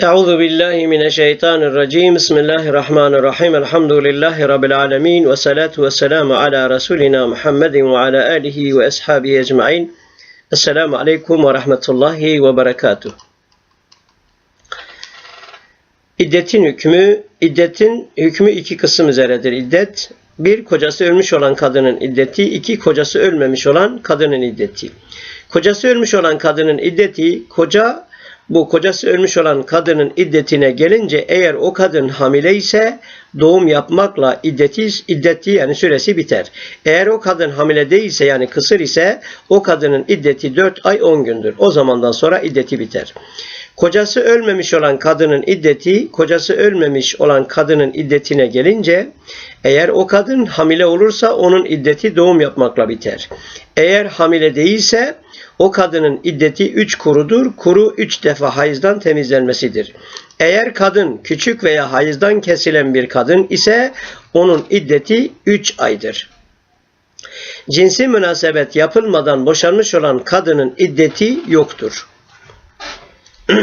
Euzu billahi mineşşeytanirracim. Bismillahirrahmanirrahim. Elhamdülillahi rabbil alamin ve salatu vesselamu ala rasulina Muhammedin ve ala alihi ve ashabihi ecmaîn. Esselamu aleyküm ve rahmetullahi ve berekatuh. İddetin hükmü, iddetin hükmü iki kısım üzeredir. İddet, bir kocası ölmüş olan kadının iddeti, iki kocası ölmemiş olan kadının iddeti. Kocası ölmüş olan kadının iddeti, koca bu kocası ölmüş olan kadının iddetine gelince eğer o kadın hamile ise doğum yapmakla iddeti, iddeti yani süresi biter. Eğer o kadın hamile değilse yani kısır ise o kadının iddeti 4 ay 10 gündür. O zamandan sonra iddeti biter. Kocası ölmemiş olan kadının iddeti, kocası ölmemiş olan kadının iddetine gelince eğer o kadın hamile olursa onun iddeti doğum yapmakla biter. Eğer hamile değilse o kadının iddeti üç kurudur. Kuru üç defa hayızdan temizlenmesidir. Eğer kadın küçük veya hayızdan kesilen bir kadın ise onun iddeti üç aydır. Cinsi münasebet yapılmadan boşanmış olan kadının iddeti yoktur.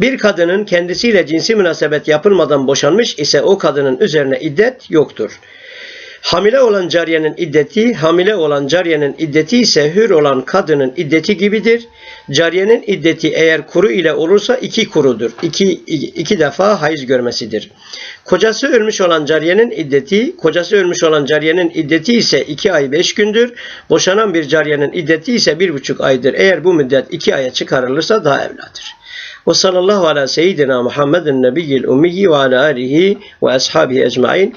Bir kadının kendisiyle cinsi münasebet yapılmadan boşanmış ise o kadının üzerine iddet yoktur. Hamile olan cariyenin iddeti, hamile olan cariyenin iddeti ise hür olan kadının iddeti gibidir. Cariyenin iddeti eğer kuru ile olursa iki kurudur. İki, iki defa hayız görmesidir. Kocası ölmüş olan cariyenin iddeti, kocası ölmüş olan cariyenin iddeti ise iki ay beş gündür. Boşanan bir cariyenin iddeti ise bir buçuk aydır. Eğer bu müddet iki aya çıkarılırsa daha evladır. Ve sallallahu ala seyyidina Muhammedin nebiyyil ummiyi ve ala alihi ve ashabihi ecmain.